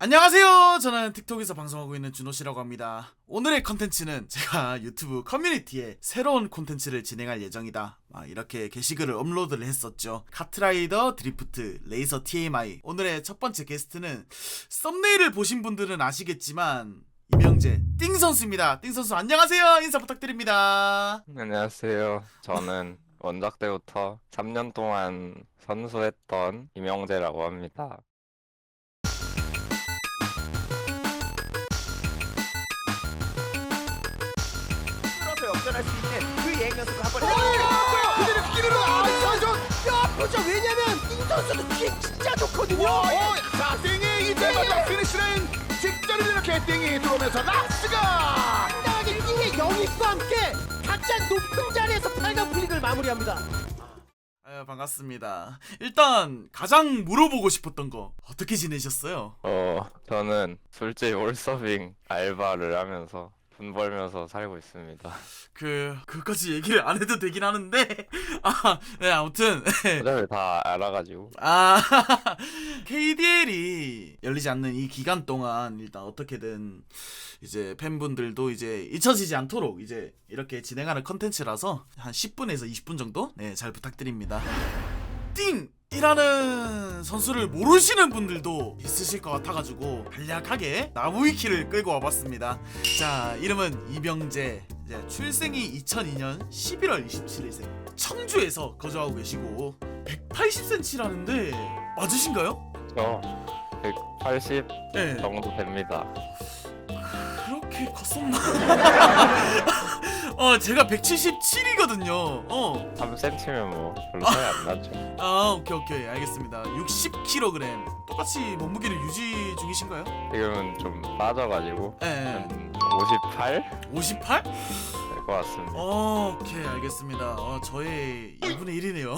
안녕하세요. 저는 틱톡에서 방송하고 있는 준호씨라고 합니다. 오늘의 컨텐츠는 제가 유튜브 커뮤니티에 새로운 콘텐츠를 진행할 예정이다. 막 이렇게 게시글을 업로드를 했었죠. 카트라이더, 드리프트, 레이서 TMI. 오늘의 첫 번째 게스트는 썸네일을 보신 분들은 아시겠지만 이명재 띵 선수입니다. 띵 선수 안녕하세요. 인사 부탁드립니다. 안녕하세요. 저는 원작 때부터 3년 동안 선수했던 임영재라고 합니다. 그 연습을 한번. 그대로 끼리로 아, 저, 야, 보죠. 왜냐면 이 선수도 뒤에 진짜 좋거든요. 어, 자, 띵이 이제 마지막 피니시 라인 직전에 이렇게 띵이 들어오면서 라스가 당당하게 띵의 영입과 함께 가장 높은 자리에서 8강 플릭을 마무리합니다. 아유, 반갑습니다. 일단 가장 물어보고 싶었던 거 어떻게 지내셨어요? 어, 저는 술집 올서빙 알바를 하면서 돈 벌면서 살고 있습니다. 그 그것까지 얘기를 안 해도 되긴 하는데. 아, 네, 아무튼. 어차피 다 알아가지고. 아 KDL이 열리지 않는 이 기간 동안 일단 어떻게든 이제 팬분들도 이제 잊혀지지 않도록 이제 이렇게 진행하는 컨텐츠라서 한 10분에서 20분 정도? 네 잘 부탁드립니다. 띵 이라는 선수를 모르시는 분들도 있으실 것 같아가지고 간략하게 나무위키를 끌고 와봤습니다. 자 이름은 이병재 출생이 2002년 11월 27일생 청주에서 거주하고 계시고 180cm라는데 맞으신가요? 저 180 네 정도 됩니다. 그렇게 컸었나? 어 제가 177이거든요 어 3cm면 뭐 별로 차이 안 나죠. 아 오케이 오케이 알겠습니다 60kg 똑같이 몸무게를 유지 중이신가요? 지금은 좀 빠져가지고 예한 58? 58? 될 것 같습니다. 어, 오케이 알겠습니다 어, 저의 2분의 1이네요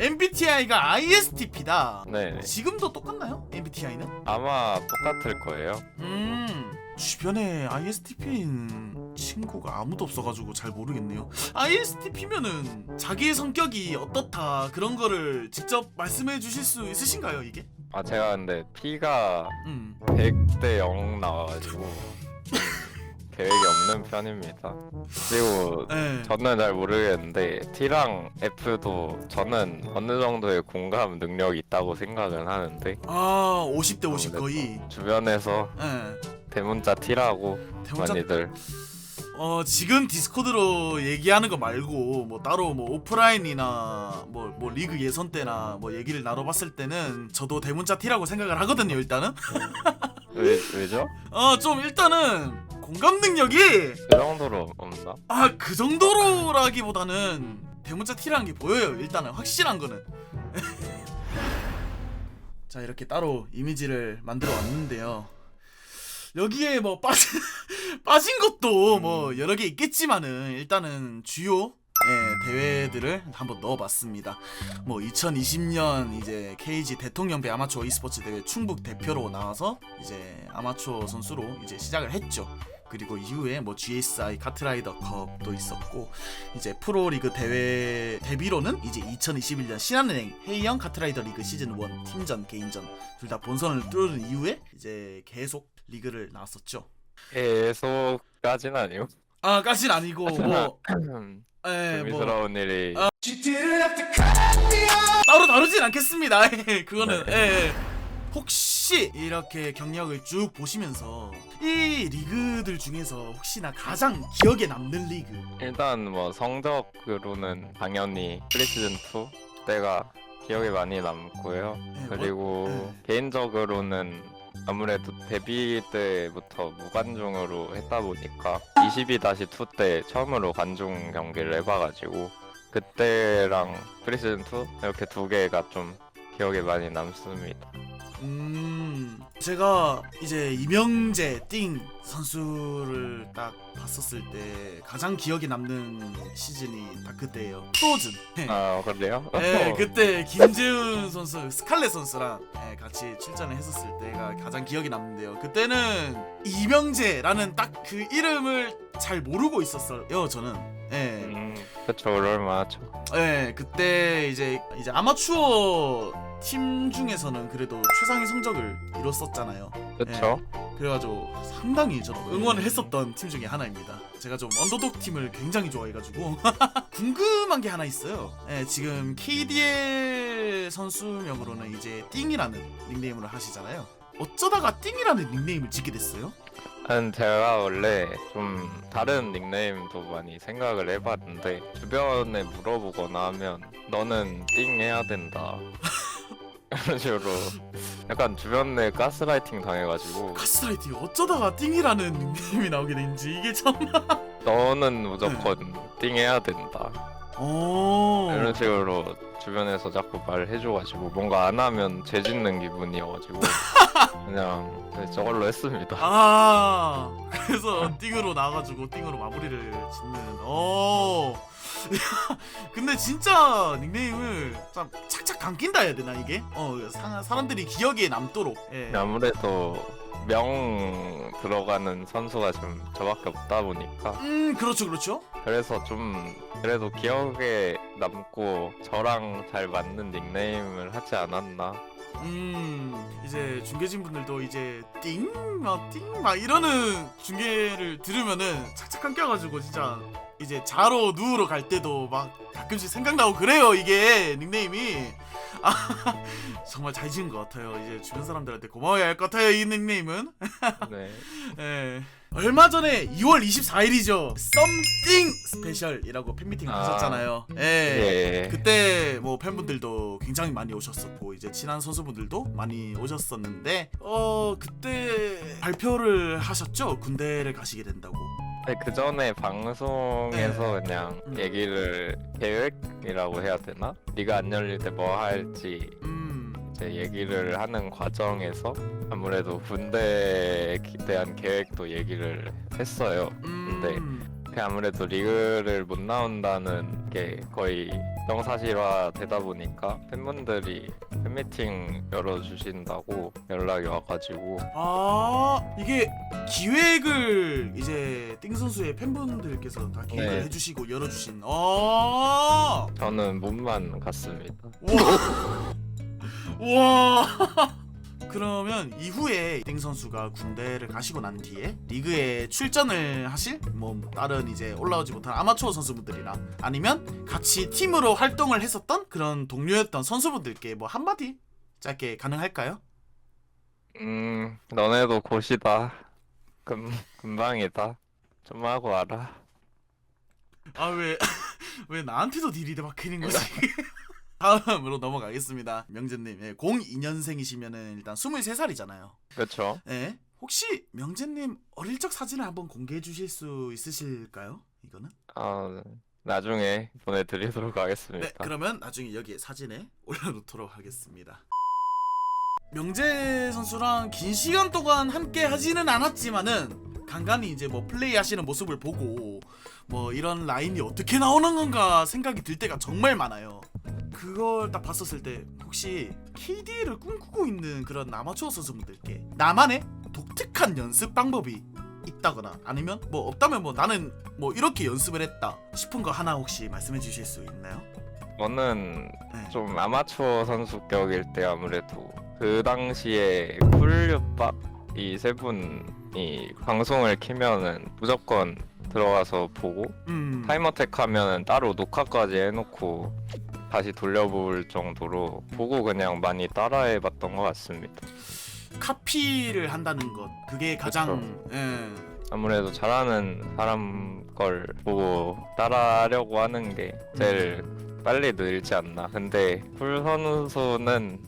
MBTI가 ISTP다 네, 지금도 똑같나요? MBTI는? 아마 똑같을 거예요. 음 주변에 ISTP인 친구가 아무도 없어가지고 잘 모르겠네요. ISTP면은 자기의 성격이 어떻다 그런 거를 직접 말씀해 주실 수 있으신가요 이게? 아 제가 근데 P가 음 100대 0 나와가지고 계획이 없는 편입니다. 그리고 네. 저는 잘 모르겠는데 T랑 F도 저는 어느 정도의 공감 능력이 있다고 생각은 하는데 아 50대 50 아무래도. 거의. 주변에서 예. 대문자 T라고 대문자 많이들 어 지금 디스코드로 얘기하는 거 말고 뭐 따로 뭐 오프라인이나 뭐 뭐 리그 예선 때나 뭐 얘기를 나눠봤을 때는 저도 대문자 T라고 생각을 하거든요 일단은. 왜, 왜죠? 어 좀 일단은 공감 능력이 그 정도로 없나? 아 그 정도로라기보다는 대문자 T라는 게 보여요 일단은 확실한 거는 자 이렇게 따로 이미지를 만들어 왔는데요 여기에 뭐 빠진 빠진 것도 뭐 여러 개 있겠지만은 일단은 주요 예, 대회들을 한번 넣어봤습니다. 뭐 2020년 이제 KG 대통령배 아마추어 e스포츠 대회 충북 대표로 나와서 이제 아마추어 선수로 이제 시작을 했죠. 그리고 이후에 뭐 GSI 카트라이더 컵도 있었고 이제 프로리그 대회 데뷔로는 이제 2021년 신한은행 헤이영 카트라이더 리그 시즌 1 팀전 개인전 둘 다 본선을 뚫은 이후에 이제 계속 리그를 나왔었죠. 계속까진 아니고 아까진 아니고 뭐 예, 뭐 재미스러운 일이 아, 따로 다루진 않겠습니다. 예, 그거는 네. 예, 예. 혹시 이렇게 경력을 쭉 보시면서 이 리그들 중에서 혹시나 가장 기억에 남는 리그 일단 뭐 성적으로는 당연히 프리시즌 2 때가 기억에 많이 남고요. 예, 뭐- 그리고 개인적으로는 아무래도 데뷔 때부터 무관중으로 했다 보니까 22-2 때 처음으로 관중 경기를 해봐가지고 그때랑 프리시즌 2 이렇게 두 개가 좀 기억에 많이 남습니다. 음 제가 이제 이명재 띵 선수를 딱 봤었을 때 가장 기억에 남는 시즌이 딱 그때예요. 프로즌. 아 그래요? 네, 그때 김재훈 선수, 스칼렛 선수랑 예, 같이 출전을 했었을 때가 가장 기억에 남는데요. 그때는 이명재라는 딱 그 이름을 잘 모르고 있었어요. 저는. 예. 음, 그쵸 그럴 만하죠. 예, 그때 이제 이제 아마추어 팀 중에서는 그래도 최상의 성적을 이뤘었잖아요. 그쵸? 그래가지고 상당히 저는 응원을 했었던 팀 중에 하나입니다. 제가 좀 언더독 팀을 굉장히 좋아해가지고 궁금한 게 하나 있어요. 예, 지금 KDL 선수명으로는 이제 띵이라는 닉네임으로 하시잖아요. 어쩌다가 띵이라는 닉네임을 짓게 됐어요? 한 제가 원래 좀 다른 닉네임도 많이 생각을 해봤는데 주변에 물어보거나 하면 너는 띵 해야 된다 이런 식으로 약간 주변에 가스라이팅 당해가지고 가스라이팅 어쩌다가 띵이라는 닉네임이 나오게 된지 이게 참. 너는 무조건 띵 해야 된다 어. 이런 식으로 주변에서 자꾸 말을 해줘가지고 뭔가 안 하면 죄짓는 기분이어가지고 그냥 네, 저걸로 했습니다. 아 그래서 띵으로 나와가지고 띵으로 마무리를 짓는 어 근데 진짜 닉네임을 참 착착 감긴다 해야 되나 이게? 어 사, 사람들이 기억에 남도록 예. 아무래도 명 들어가는 선수가 좀 저밖에 없다 보니까. 음 그렇죠 그렇죠. 그래서 좀 그래도 기억에 남고 저랑 잘 맞는 닉네임을 하지 않았나 음 이제 중계진 분들도 이제 띵막띵막 이러는 중계를 들으면은 착착 감겨가지고 진짜 이제 자러 누우러 갈 때도 막 가끔씩 생각나고 그래요 이게 닉네임이. 아 정말 잘 지은 것 같아요. 이제 주변 사람들한테 고마워야 할 것 같아요 이 닉네임은. 네. 예 얼마 전에 2월 24일이죠 썸띵 스페셜이라고 팬미팅을 아. 하셨잖아요 예. 예. 그때 뭐 팬분들도 굉장히 많이 오셨었고 이제 친한 선수분들도 많이 오셨었는데 어 그때 발표를 하셨죠 군대를 가시게 된다고 네, 그 전에 방송에서 그냥 음. 얘기를 계획이라고 해야 되나? 네가 안 열릴 때 뭐 할지 음 이제 얘기를 하는 과정에서 아무래도 군대에 대한 계획도 얘기를 했어요. 음, 네. 그 아무래도 리그를 못 나온다는 게 거의 명사실화 되다 보니까 팬분들이 팬미팅 열어주신다고 연락이 와가지고 아 이게 기획을 이제 띵 선수의 팬분들께서 다 기획을 네. 해주시고 열어주신 아 저는 몸만 갔습니다. 우와 우와 그러면 이후에 띵 선수가 군대를 가시고 난 뒤에 리그에 출전을 하실 뭐 다른 이제 올라오지 못한 아마추어 선수분들이랑 아니면 같이 팀으로 활동을 했었던 그런 동료였던 선수분들께 뭐 한마디 짧게 가능할까요? 음, 너네도 곧이다. 금, 금방이다. 좀 하고 알아. 아왜 왜 나한테도 딜이 막히는 거지? 다음으로 넘어가겠습니다. 명재님, 예, 02년생이시면은 일단 23살이잖아요. 그쵸? 예. 혹시 명재님 어릴 적 사진을 한번 공개해 주실 수 있으실까요? 이거는? 아, 나중에 보내드리도록 네, 하겠습니다. 그러면 나중에 여기에 사진에 올려놓도록 하겠습니다. 명재 선수랑 긴 시간 동안 함께 하지는 않았지만은 간간히 이제 뭐 플레이 하시는 모습을 보고 뭐 이런 라인이 어떻게 나오는 건가 생각이 들 때가 정말 많아요. 그걸 딱 봤었을 때 혹시 KD를 꿈꾸고 있는 그런 아마추어 선수분들께 나만의 독특한 연습 방법이 있다거나 아니면 뭐 없다면 뭐 나는 뭐 이렇게 연습을 했다 싶은 거 하나 혹시 말씀해 주실 수 있나요? 저는 네. 좀 아마추어 선수격일 때 아무래도 그 당시에 쿨류박 이세 분이 방송을 키면은 무조건 들어가서 보고 음. 타임어택 하면은 따로 녹화까지 해놓고 다시 돌려볼 정도로 보고 그냥 많이 따라해봤던 것 같습니다. 카피를 한다는 것 그게 가장 예. 아무래도 잘하는 사람 걸 보고 따라하려고 하는 게 제일 빨리 늘지 않나. 근데 풀 선수는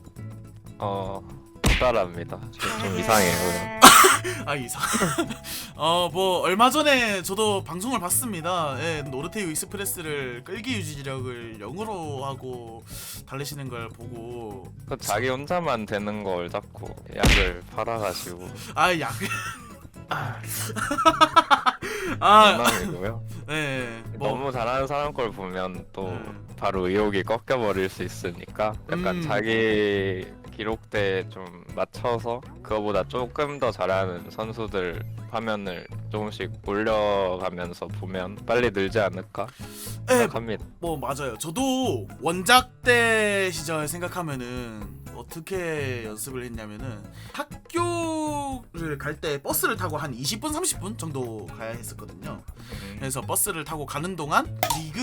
어. 못 따라합니다. 좀, 좀 이상해요. 아 이상. 어뭐 얼마 전에 저도 방송을 봤습니다. 예, 노르테유 익스프레스를 끌기 유지력을 0으로 하고 달리시는 걸 보고 그 자기 혼자만 되는 걸 자꾸 약을 팔아가지고 아 약. 아, 농담이고요. 네. 뭐 너무 잘하는 사람 걸 보면 또 음. 바로 의욕이 꺾여버릴 수 있으니까 약간 음. 자기 기록대에 좀 맞춰서 그거보다 조금 더 잘하는 선수들 화면을 조금씩 올려가면서 보면 빨리 늘지 않을까 네, 생각합니다. 뭐 맞아요. 저도 원작 때 시절 생각하면은 어떻게 연습을 했냐면은 학교 를갈때 버스를 타고 한 20분 30분 정도 가야 했었거든요. 음. 그래서 버스를 타고 가는 동안 리그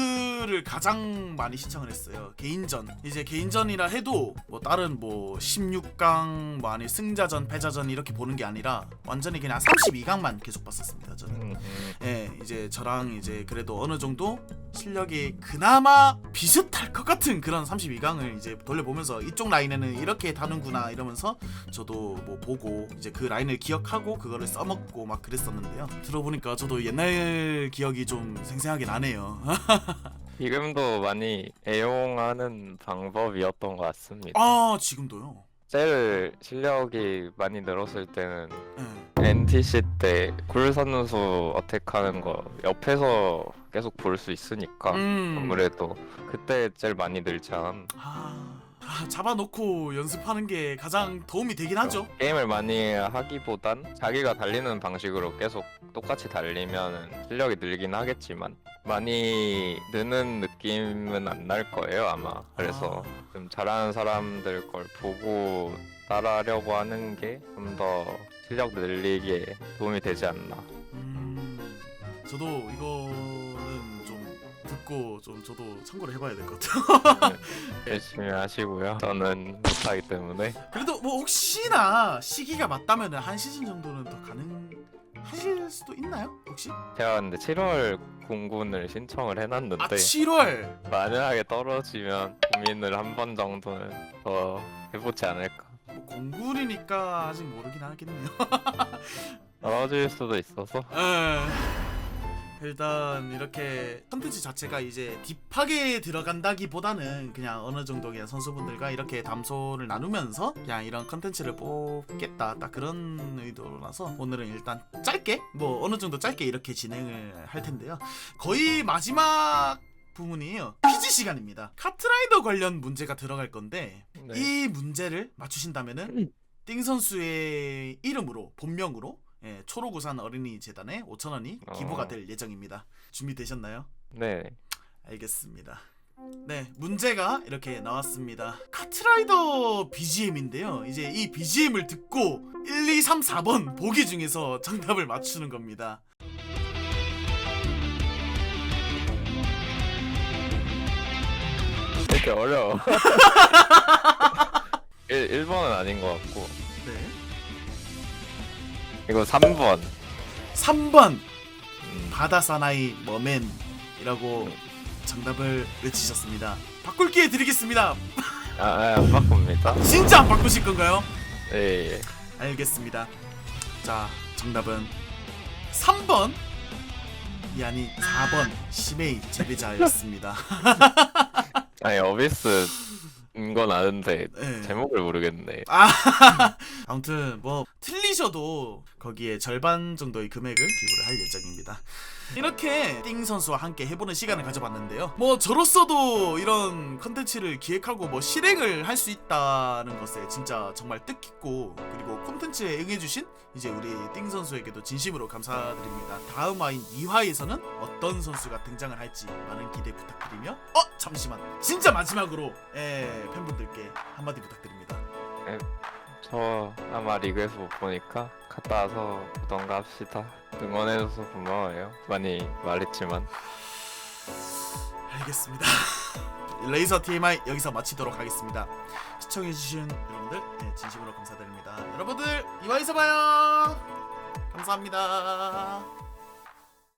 를 가장 많이 시청을 했어요. 개인전. 이제 개인전이라 해도 뭐 다른 뭐 16강 뭐 아니 승자전, 패자전 이렇게 보는 게 아니라 완전히 그냥 32강만 계속 봤었습니다. 저는. 음, 음. 예, 이제 저랑 이제 그래도 어느 정도 실력이 그나마 비슷할 것 같은 그런 32강을 이제 돌려보면서 이쪽 라인에는 이렇게 다는구나 이러면서 저도 뭐 보고 이제 그 라인을 기억하고 그거를 써먹고 막 그랬었는데요. 들어보니까 저도 옛날 기억이 좀 생생하게 나네요. 지금도 많이 애용하는 방법이었던 것 같습니다. 아 지금도요. 제일 실력이 많이 늘었을 때는 예. NTC 때 굴 선수 어택하는 거 옆에서 계속 볼 수 있으니까 음. 아무래도 그때 제일 많이 늘지 않았나 아, 아, 잡아놓고 연습하는 게 가장 도움이 되긴 하죠. 게임을 많이 하기보단 자기가 달리는 방식으로 계속 똑같이 달리면 실력이 늘긴 하겠지만 많이 느는 느낌은 안 날 거예요 아마 그래서 아. 좀 잘하는 사람들 걸 보고 따라하려고 하는 게 좀 더 실력 늘리기에 도움이 되지 않나 음, 저도 이거는 좀 듣고 좀 저도 참고를 해봐야 될 것 같아요. 열심히 하시고요 저는 못하기 때문에 그래도 뭐 혹시나 시기가 맞다면 한 시즌 정도는 더 가능하실 수도 있나요? 혹시? 제가 근데 7월 공군을 신청을 해놨는데 아 7월. 만약에 떨어지면 고민을 한 번 정도는 더 해보지 않을까. 뭐 공군이니까 아직 모르긴 하겠네요. 떨어질 수도 있어서 에. 일단 이렇게 컨텐츠 자체가 이제 딥하게 들어간다기보다는 그냥 어느 정도 그냥 선수분들과 이렇게 담소를 나누면서 그냥 이런 컨텐츠를 뽑겠다 딱 그런 의도라서 오늘은 일단 짧게 뭐 어느 정도 짧게 이렇게 진행을 할 텐데요. 거의 마지막 부분이에요. 퀴즈 시간입니다. 카트라이더 관련 문제가 들어갈 건데 네. 이 문제를 맞추신다면은 띵 선수의 이름으로 본명으로 예, 초록우산 어린이 재단에 5천 원이 기부가 어. 될 예정입니다. 준비되셨나요? 네. 알겠습니다. 네, 문제가 이렇게 나왔습니다. 카트라이더 BGM인데요. 이제 이 BGM을 듣고 1, 2, 3, 4번 보기 중에서 정답을 맞추는 겁니다. 이렇게 어려워. 1, 1번은 아닌 것 같고 네. 이거 3번. 3번 음, 바다 사나이 머맨이라고 정답을 외치셨습니다. 바꿀 기회 드리겠습니다. 아, 아, 안 바꿉니다. 진짜 안 바꾸실 건가요? 예, 예. 알겠습니다. 자, 정답은 3번 이 아니 4번 시메이 재배자였습니다. 아니 어비스인 건 아는데 네. 제목을 모르겠네. 아, 아무튼 뭐 틀리셔도 거기에 절반 정도의 금액을 기부를 할 예정입니다. 이렇게 띵 선수와 함께 해보는 시간을 가져봤는데요. 뭐 저로서도 이런 컨텐츠를 기획하고 뭐 실행을 할 수 있다는 것에 진짜 정말 뜻깊고 그리고 콘텐츠에 응해주신 이제 우리 띵 선수에게도 진심으로 감사드립니다. 다음 화인 2화에서는 어떤 선수가 등장을 할지 많은 기대 부탁드리며 어 잠시만 진짜 마지막으로 예, 팬분들께 한마디 부탁드립니다. 저 아마 리그에서 못 보니까 갔다 와서 보던가 합시다. 응원해줘서 고마워요. 많이 말했지만. 알겠습니다. 레이저 TMI 여기서 마치도록 하겠습니다. 시청해주신 여러분들 네, 진심으로 감사드립니다. 여러분들 이화에서 봐요. 감사합니다.